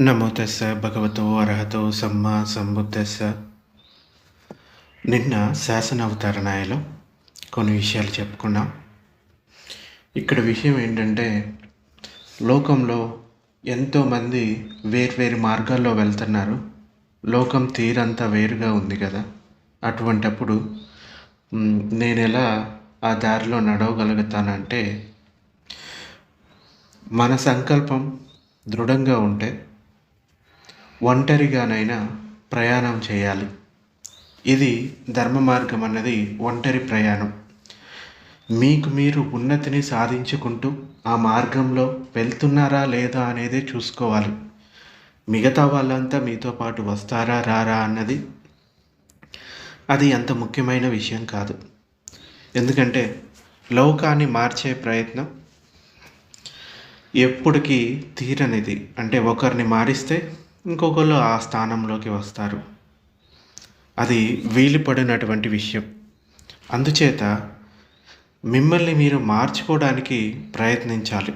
నమోతెస్స భగవతో అర్హతో సమ్మా సంబుద్ధస్స. నిన్న శాసన అవతారణాయలో కొన్ని విషయాలు చెప్పుకున్నాం. ఇక్కడ విషయం ఏంటంటే లోకంలో ఎంతోమంది వేర్వేరు మార్గాల్లో వెళ్తున్నారు. లోకం తీరంతా వేరుగా ఉంది కదా. అటువంటప్పుడు నేను ఎలా ఆ దారిలో నడవగలుగుతానంటే మన సంకల్పం దృఢంగా ఉంటే ఒంటరిగానైనా ప్రయాణం చేయాలి. ఇది ధర్మ మార్గం అన్నది ఒంటరి ప్రయాణం. మీకు మీరు ఉన్నతిని సాధించుకుంటూ ఆ మార్గంలో వెళ్తున్నారా లేదా అనేది చూసుకోవాలి. మిగతా వాళ్ళంతా మీతో పాటు వస్తారా రారా అన్నది అది అంత ముఖ్యమైన విషయం కాదు. ఎందుకంటే లోకాన్ని మార్చే ప్రయత్నం ఎప్పటికీ తీరనిది. అంటే ఒకరిని మారిస్తే ఇంకొకరు ఆ స్థానంలోకి వస్తారు. అది వీలు పడినటువంటి విషయం. అందుచేత మిమ్మల్ని మీరు మార్చుకోవడానికి ప్రయత్నించాలి.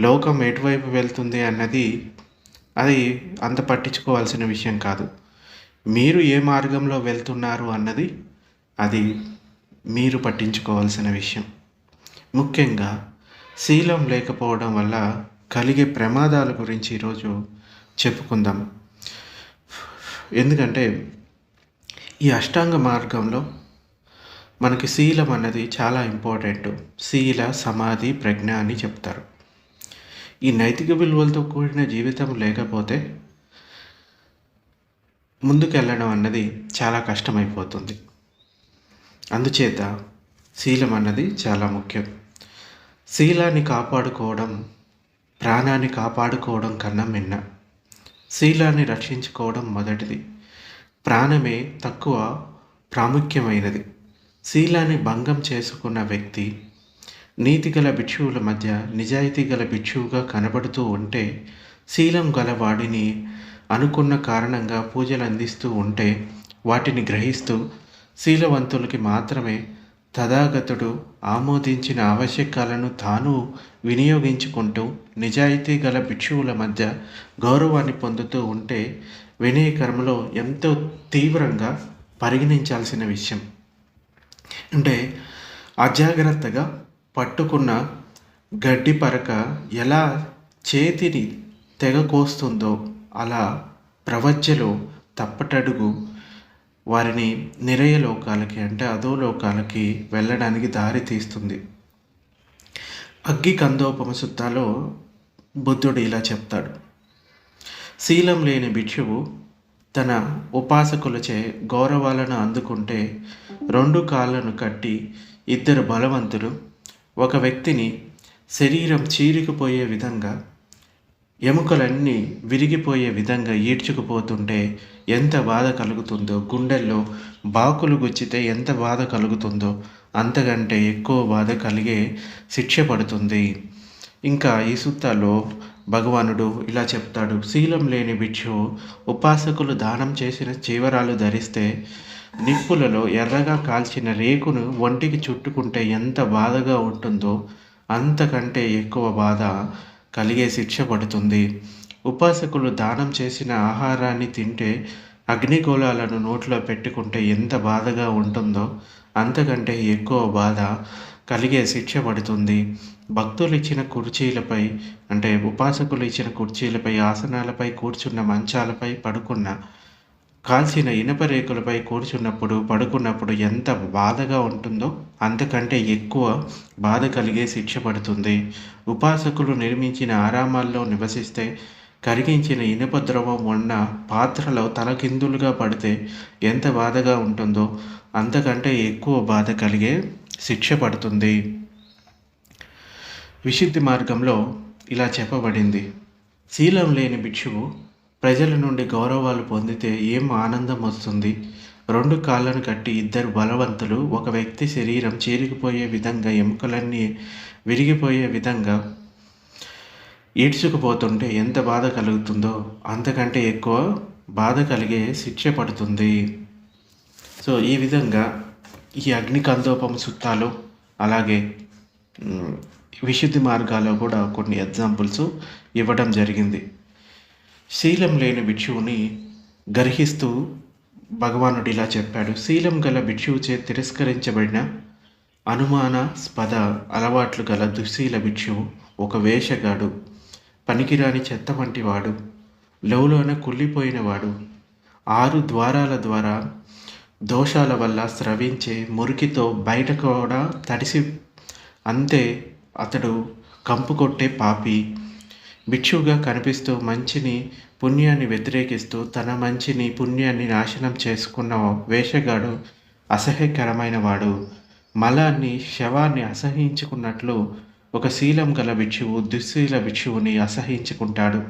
లోకం ఎటువైపు వెళ్తుంది అన్నది అది అంత పట్టించుకోవాల్సిన విషయం కాదు. మీరు ఏ మార్గంలో వెళ్తున్నారు అన్నది అది మీరు పట్టించుకోవాల్సిన విషయం. ముఖ్యంగా శీలం లేకపోవడం వల్ల కలిగే ప్రమాదాల గురించి ఈరోజు చెప్పుకుందాం ఎందుకంటే ఈ అష్టాంగ మార్గంలో మనకి శీలం అన్నది చాలా ఇంపార్టెంట్. శీల సమాధి ప్రజ్ఞ అని చెప్తారు. ఈ నైతిక విలువలతో కూడిన జీవితం లేకపోతే ముందుకెళ్ళడం అన్నది చాలా కష్టమైపోతుంది. అందుచేత శీలం అన్నది చాలా ముఖ్యం. శీలాన్ని కాపాడుకోవడం ప్రాణాన్ని కాపాడుకోవడం కన్నా మిన్న. శీలాన్ని రక్షించుకోవడం మొదటిది. ప్రాణమే తక్కువ ప్రాముఖ్యమైనది. శీలాన్ని భంగం చేసుకున్న వ్యక్తి నీతి గల భిక్షువుల మధ్య నిజాయితీ గల భిక్షువుగా కనబడుతూ ఉంటే శీలం గల వాడిని అనుకున్న కారణంగా పూజలు అందిస్తూ ఉంటే వాటిని గ్రహిస్తూ శీలవంతులకి మాత్రమే తథాగతుడు ఆమోదించిన ఆవశ్యకాలను తాను వినియోగించుకుంటూ నిజాయితీ గల భిక్షువుల మధ్య గౌరవాన్ని పొందుతూ ఉంటే వినయ కర్మలో ఎంతో తీవ్రంగా పరిగణించాల్సిన విషయం. అంటే అజాగ్రత్తగా పట్టుకున్న గడ్డి పరక ఎలా చేతిని తెగ కోస్తుందో అలా ప్రవజ్యలో తప్పటడుగు వారిని నిరయ లోకాలకి అంటే అధో లోకాలకి వెళ్ళడానికి దారి తీస్తుంది. అగ్గి కందోపమ సుత్తాలో బుద్ధుడు ఇలా చెప్తాడు. శీలం లేని భిక్షువు తన ఉపాసకులచే గౌరవాలను అందుకుంటే రెండు కాళ్ళను కట్టి ఇద్దరు బలవంతులు ఒక వ్యక్తిని శరీరం చీరికిపోయే విధంగా ఎముకలన్నీ విరిగిపోయే విధంగా ఈడ్చుకుపోతుంటే ఎంత బాధ కలుగుతుందో గుండెల్లో బాకులు గుచ్చితే ఎంత బాధ కలుగుతుందో అంతకంటే ఎక్కువ బాధ కలిగే శిక్ష పడుతుంది. ఇంకా ఈ సుత్తాలో భగవానుడు ఇలా చెప్తాడు శీలం లేని భిక్షు ఉపాసకులు దానం చేసిన చీవరాలు ధరిస్తే నిప్పులలో ఎర్రగా కాల్చిన రేకును ఒంటికి చుట్టుకుంటే ఎంత బాధగా ఉంటుందో అంతకంటే ఎక్కువ బాధ కలిగే శిక్ష పడుతుంది. ఉపాసకులు దానం చేసిన ఆహారాన్ని తింటే అగ్నిగోళాలను నోట్లో పెట్టుకుంటే ఎంత బాధగా ఉంటుందో అంతకంటే ఎక్కువ బాధ కలిగే శిక్ష పడుతుంది. భక్తులు ఇచ్చిన కుర్చీలపై అంటే ఉపాసకులు ఇచ్చిన కుర్చీలపై ఆసనాలపై కూర్చున్న మంచాలపై పడుకున్న కాల్చిన ఇనుప రేకులపై కూర్చున్నప్పుడు పడుకున్నప్పుడు ఎంత బాధగా ఉంటుందో అంతకంటే ఎక్కువ బాధ కలిగే శిక్ష పడుతుంది. ఉపాసకులు నిర్మించిన ఆరామాల్లో నివసిస్తే కరిగించిన ఇనుప ద్రవం ఉన్న పాత్రలో తలకిందులుగా పడితే ఎంత బాధగా ఉంటుందో అంతకంటే ఎక్కువ బాధ కలిగే శిక్ష పడుతుంది. విశుద్ధి మార్గంలో ఇలా చెప్పబడింది. శీలం లేని భిక్షువు ప్రజల నుండి గౌరవాలు పొందితే ఏం ఆనందం వస్తుంది? రెండు కాళ్ళను కట్టి ఇద్దరు బలవంతులు ఒక వ్యక్తి శరీరం చీరికిపోయే విధంగా ఎముకలన్నీ విరిగిపోయే విధంగా ఈడ్చుకుపోతుంటే ఎంత బాధ కలుగుతుందో అంతకంటే ఎక్కువ బాధ కలిగే శిక్ష పడుతుంది. సో ఈ విధంగా ఈ అగ్నికందోపం సుత్తాలు అలాగే విశుద్ధి మార్గాల్లో కూడా కొన్ని ఎగ్జాంపుల్స్ ఇవ్వడం జరిగింది. శీలం లేని భిక్షువుని గర్హిస్తూ భగవానుడు ఇలా చెప్పాడు. శీలం గల భిక్షువుచే తిరస్కరించబడిన అనుమానాస్పద అలవాట్లు గల దుశ్శీల భిక్షువు ఒక వేషగాడు పనికిరాని చెత్త వంటి వాడు లోలోన కుళ్ళిపోయినవాడు ఆరు ద్వారాల ద్వారా దోషాల వల్ల స్రవించే మురికితో బయట కూడా తడిసి అంతే అతడు కంపు కొట్టే పాపి భిక్షువుగా కనిపిస్తూ మంచిని పుణ్యాన్ని వ్యతిరేకిస్తూ తన మంచిని పుణ్యాన్ని నాశనం చేసుకున్న వేషగాడు అసహ్యకరమైన వాడు. మలాన్ని శవాన్ని అసహించుకున్నట్లు ఒక శీలం గల భిక్షువు దుశ్శీల భిక్షువుని అసహించుకుంటాడు.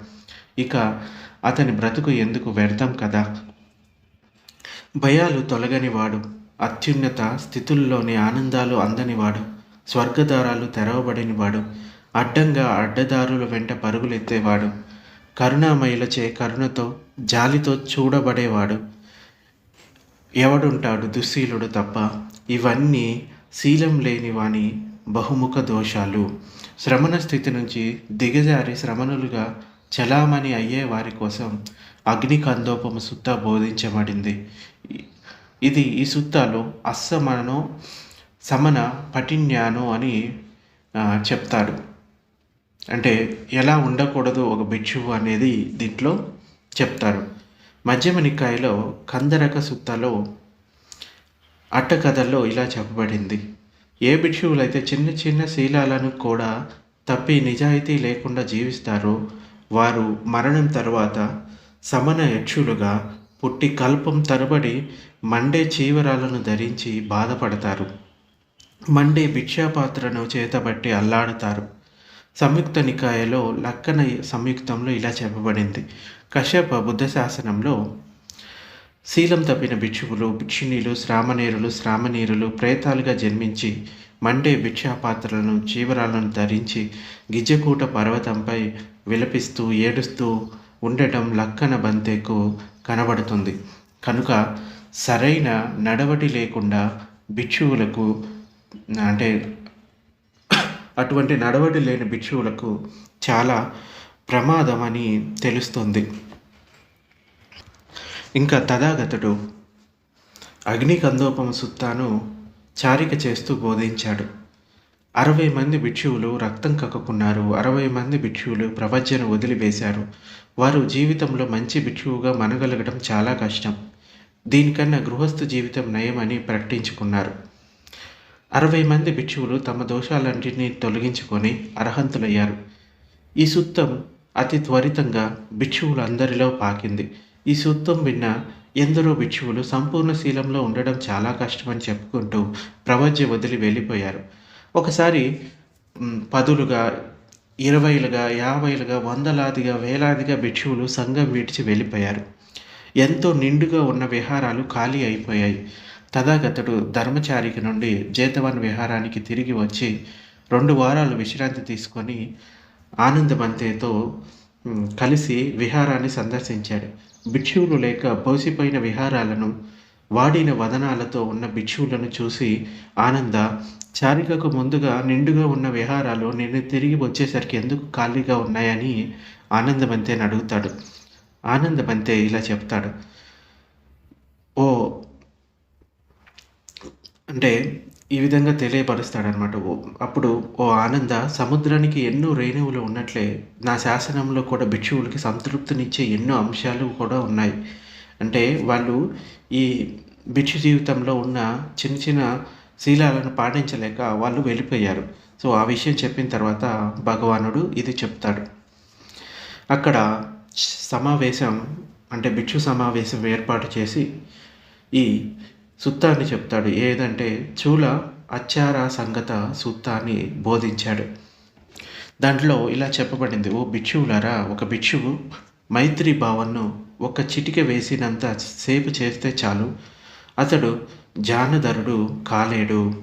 ఇక అతని బ్రతుకు ఎందుకు వ్యర్థం కదా? భయాలు తొలగనివాడు అత్యున్నత స్థితుల్లోని ఆనందాలు అందనివాడు స్వర్గదారాలు తెరవబడినవాడు అడ్డంగా అడ్డదారుల వెంట పరుగులెత్తేవాడు. కరుణామయులచే కరుణతో జాలితో చూడబడేవాడు. ఎవడుంటాడు దుశ్శీలుడు తప్ప? ఇవన్నీ శీలం లేని వాని బహుముఖ దోషాలు. శ్రమణ స్థితి నుంచి దిగజారి శ్రమణులుగా చలామణి అయ్యే వారి కోసం అగ్ని కందోపము సుత్త బోధించబడింది. ఇది ఈ సుత్తాలో అస్సమనో సమన పటిన్యానో అని చెప్తాడు. అంటే ఎలా ఉండకూడదు ఒక భిక్షువు అనేది దీంట్లో చెప్తారు. మధ్యమ నికాయలో కందరక సుత్తలో అట్టకథల్లో ఇలా చెప్పబడింది. ఏ భిక్షువులైతే చిన్న చిన్న శీలాలను కూడా తప్పి నిజాయితీ లేకుండా జీవిస్తారో వారు మరణం తర్వాత సమన యక్షులుగా పుట్టి కల్పం తరబడి మండే చీవరాలను ధరించి బాధపడతారు. మండే భిక్షాపాత్రను చేతబట్టి అల్లాడుతారు. సంయుక్త నికాయలో లక్కన సంయుక్తంలో ఇలా చెప్పబడింది. కశ్యప బుద్ధ శాసనంలో శీలం తప్పిన భిక్షువులు భిక్షునీలు శ్రామనేరులు శ్రామనీరులు ప్రేతాలుగా జన్మించి మండే భిక్షాపాత్రలను చీవరాలను ధరించి గిజ్జకూట పర్వతంపై విలపిస్తూ ఏడుస్తూ ఉండటం లక్కన బంతెకు కనబడుతుంది. కనుక సరైన నడవడి లేకుండా భిక్షువులకు అంటే అటువంటి నడవడి లేని భిక్షువులకు చాలా ప్రమాదం అని తెలుస్తుంది. ఇంకా తథాగతుడు అగ్ని కందోపమ సుత్తాను చారిక చేస్తూ బోధించాడు. అరవై మంది భిక్షువులు రక్తం కక్కుకున్నారు. అరవై మంది భిక్షువులు ప్రవజ్యను వదిలివేశారు. వారు జీవితంలో మంచి భిక్షువుగా మనగలగడం చాలా కష్టం. దీనికన్నా గృహస్థ జీవితం నయమని ప్రకటించుకున్నారు. అరవై మంది భిక్షువులు తమ దోషాలన్నింటినీ తొలగించుకొని అర్హంతులయ్యారు. ఈ సుత్తం అతి త్వరితంగా భిక్షువులందరిలో పాకింది. ఈ సూత్రం విన్న ఎందరో భిక్షువులు సంపూర్ణ శీలంలో ఉండడం చాలా కష్టమని చెప్పుకుంటూ ప్రవజ్య వదిలి వెళ్ళిపోయారు. ఒకసారి పదులుగా ఇరవైలుగా యాభైలుగా వందలాదిగా వేలాదిగా భిక్షువులు సంఘం విడిచి వెళ్ళిపోయారు. ఎంతో నిండుగా ఉన్న విహారాలు ఖాళీ అయిపోయాయి. తథాగతుడు ధర్మచారికి నుండి జేతవన్ విహారానికి తిరిగి వచ్చి రెండు వారాలు విశ్రాంతి తీసుకొని ఆనందమంతేతో కలిసి విహారాన్ని సందర్శించాడు. భిక్షువులు లేక బోసిపోయిన విహారాలను వాడిన వదనాలతో ఉన్న భిక్షువులను చూసి ఆనంద చారికకు ముందుగా నిండుగా ఉన్న విహారాలు నేను తిరిగి వచ్చేసరికి ఎందుకు ఖాళీగా ఉన్నాయని ఆనందమంతేని అడుగుతాడు. ఆనందమంతే ఇలా చెప్తాడు. ఓ అంటే ఈ విధంగా తెలియపరుస్తాడనమాట ఓ అప్పుడు ఓ ఆనంద సముద్రానికి ఎన్నో రేణువులు ఉన్నట్లే నా శాసనంలో కూడా భిక్షువులకి సంతృప్తినిచ్చే ఎన్నో అంశాలు కూడా ఉన్నాయి. అంటే వాళ్ళు ఈ భిక్షు జీవితంలో ఉన్న చిన్న చిన్న శీలాలను పాటించలేక వాళ్ళు వెళ్ళిపోయారు. సో ఆ విషయం చెప్పిన తర్వాత భగవానుడు ఇది చెప్తాడు. అక్కడ సమావేశం అంటే భిక్షు సమావేశం ఏర్పాటు చేసి ఈ సుత్తాన్ని చెప్తాడు. ఏదంటే చూల అచ్చార సంగత సూత్తాన్ని బోధించాడు. దాంట్లో ఇలా చెప్పబడింది. ఓ భిక్షువులారా ఒక భిక్షువు మైత్రి భావన్ను ఒక చిటిక వేసినంత సేపు చేస్తే చాలు. అతడు జానధరుడు కాలేడు.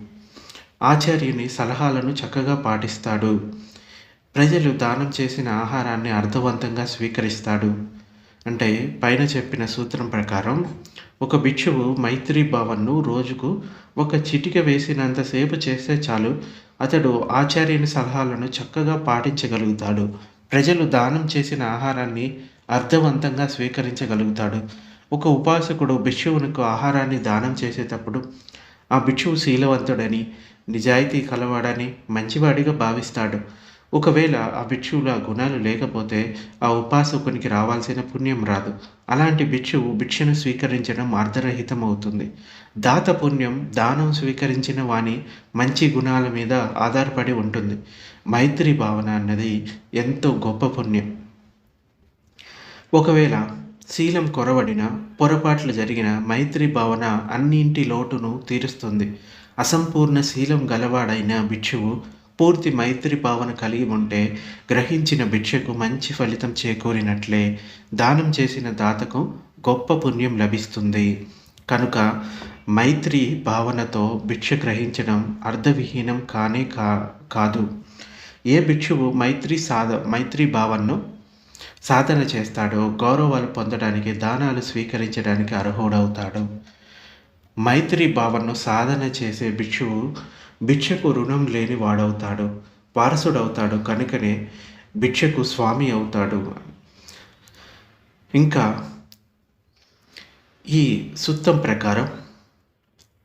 ఆచార్యుని సలహాలను చక్కగా పాటిస్తాడు. ప్రజలు దానం చేసిన ఆహారాన్ని అర్థవంతంగా స్వీకరిస్తాడు. అంటే పైన చెప్పిన సూత్రం ప్రకారం ఒక భిక్షువు మైత్రి భవన్ను రోజుకు ఒక చిటిక వేసినంతసేపు చేస్తే చాలు. అతడు ఆచార్యుని సలహాలను చక్కగా పాటించగలుగుతాడు. ప్రజలు దానం చేసిన ఆహారాన్ని అర్థవంతంగా స్వీకరించగలుగుతాడు. ఒక ఉపాసకుడు భిక్షువునికి ఆహారాన్ని దానం చేసేటప్పుడు ఆ భిక్షువు శీలవంతుడని నిజాయితీ కలవాడని మంచివాడిగా భావిస్తాడు. ఒకవేళ ఆ భిక్షువుల గుణాలు లేకపోతే ఆ ఉపాసకునికి రావాల్సిన పుణ్యం రాదు. అలాంటి భిక్షువు భిక్షను స్వీకరించడం అర్ధరహితం అవుతుంది దాత పుణ్యం దానం స్వీకరించిన వాని మంచి గుణాల మీద ఆధారపడి ఉంటుంది. మైత్రి భావన అన్నది ఎంతో గొప్ప పుణ్యం. ఒకవేళ శీలం కొరవడిన పొరపాట్లు జరిగిన మైత్రి భావన అన్నింటి లోటును తీరుస్తుంది. అసంపూర్ణ శీలం గలవాడైన భిక్షువు పూర్తి మైత్రి భావన కలిగి ఉంటే గ్రహించిన భిక్షకు మంచి ఫలితం చేకూరినట్లే. దానం చేసిన దాతకు గొప్ప పుణ్యం లభిస్తుంది. కనుక మైత్రి భావనతో భిక్ష గ్రహించడం అర్థవిహీనం కానే కా కాదు. ఏ భిక్షువు మైత్రి సాధ మైత్రి భావనను సాధన చేస్తాడో గౌరవాలు పొందడానికి దానాలు స్వీకరించడానికి అర్హుడవుతాడు. మైత్రి భావనను సాధన చేసే భిక్షువు భిక్షకు రుణం లేని వాడవుతాడు వారసుడవుతాడు కనుకనే భిక్షకు స్వామి అవుతాడు. ఇంకా ఈ సుత్తం ప్రకారం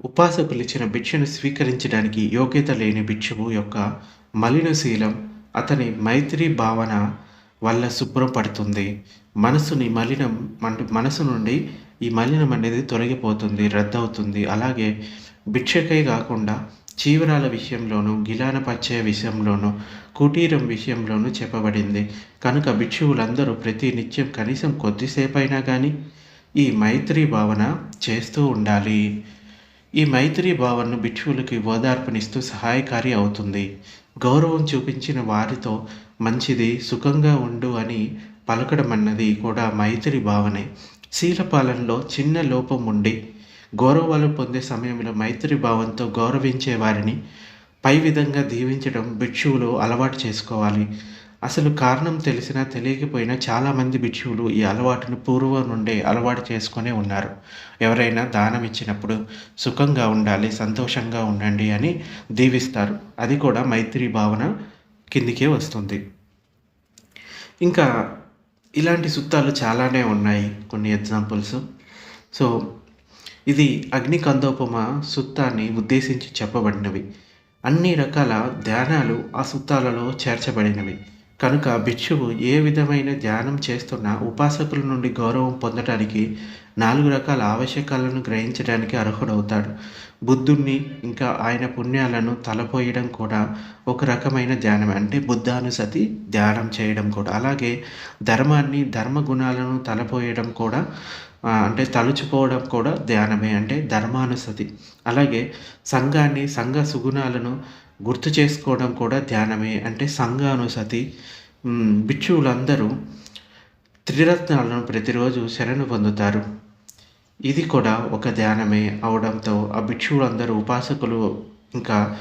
ఉపాసకులు ఇచ్చిన భిక్షను స్వీకరించడానికి యోగ్యత లేని భిక్షువు యొక్క మలినశీలం అతని మైత్రి భావన వల్ల శుభ్రపడుతుంది మనసుని మలినం అంటే మనసు నుండి ఈ మలినం అనేది తొలగిపోతుంది రద్దవుతుంది. అలాగే భిక్షకే కాకుండా చీవరాల విషయంలోనూ గిలాన పచ్చయ విషయంలోనూ కుటీరం విషయంలోనూ చెప్పబడింది. కనుక భిక్షువులందరూ ప్రతి నిత్యం కనీసం కొద్దిసేపైనా కానీ ఈ మైత్రి భావన చేస్తూ ఉండాలి. ఈ మైత్రి భావనను భిక్షువులకి ఓదార్పునిస్తూ సహాయకారి అవుతుంది. గౌరవం చూపించిన వారితో మంచిది సుఖంగా ఉండు అని పలకడం అన్నది కూడా మైత్రి భావనే. శీలపాలనలో చిన్న లోపం ఉండి గౌరవాలు పొందే సమయంలో మైత్రి భావంతో గౌరవించే వారిని పై విధంగా దీవించడం భిక్షువులు అలవాటు చేసుకోవాలి. అసలు కారణం తెలిసినా తెలియకపోయినా చాలామంది భిక్షువులు ఈ అలవాటును పూర్వం నుండే అలవాటు చేసుకునే ఉన్నారు. ఎవరైనా దానం ఇచ్చినప్పుడు సుఖంగా ఉండాలి సంతోషంగా ఉండండి అని దీవిస్తారు. అది కూడా మైత్రి భావన కిందికే వస్తుంది. ఇంకా ఇలాంటి సుత్తాలు చాలానే ఉన్నాయి. కొన్ని ఎగ్జాంపుల్స్. సో ఇది అగ్నికందోపమ సుత్తాన్ని ఉద్దేశించి చెప్పబడినవి. అన్ని రకాల ధ్యానాలు ఆ సుత్తాలలో చేర్చబడినవి. కనుక భిక్షువు ఏ విధమైన ధ్యానం చేస్తున్నా ఉపాసకుల నుండి గౌరవం పొందడానికి నాలుగు రకాల ఆవశ్యకాలను గ్రహించడానికి అర్హుడవుతాడు. బుద్ధుణ్ణి ఇంకా ఆయన పుణ్యాలను తలపోయడం కూడా ఒక రకమైన ధ్యానం అంటే బుద్ధానుసతి ధ్యానం చేయడం కూడా. అలాగే ధర్మాన్ని ధర్మ గుణాలను తలపోయడం కూడా అంటే తలుచుకోవడం కూడా ధ్యానమే. అంటే ధర్మానుసతి. అలాగే సంఘాన్ని సంఘ సుగుణాలను గుర్తు చేసుకోవడం కూడా ధ్యానమే. అంటే సంఘానుసతి భిక్షువులందరూ త్రిరత్నాలను ప్రతిరోజు శరణు పొందుతారు. ఇది కూడా ఒక ధ్యానమే అవడంతో ఆ భిక్షువులందరూ ఉపాసకులు ఇంకా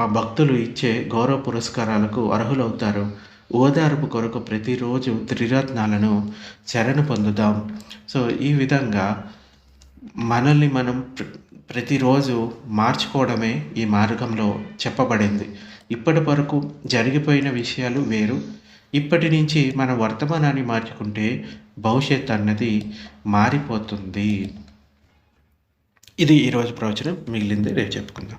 ఆ భక్తులు ఇచ్చే గౌరవ పురస్కారాలకు అర్హులవుతారు. ఓదార్పు కొరకు ప్రతిరోజు త్రిరత్నాలను శరణ పొందుదాం సో ఈ విధంగా మనల్ని మనం ప్రతిరోజు మార్చుకోవడమే ఈ మార్గంలో చెప్పబడింది. ఇప్పటి వరకు జరిగిపోయిన విషయాలు వేరు. ఇప్పటి నుంచి మన వర్తమానాన్ని మార్చుకుంటే భవిష్యత్ అన్నది మారిపోతుంది. ఇది ఈరోజు ప్రవచనం. మిగిలింది రేపు చెప్పుకుందాం.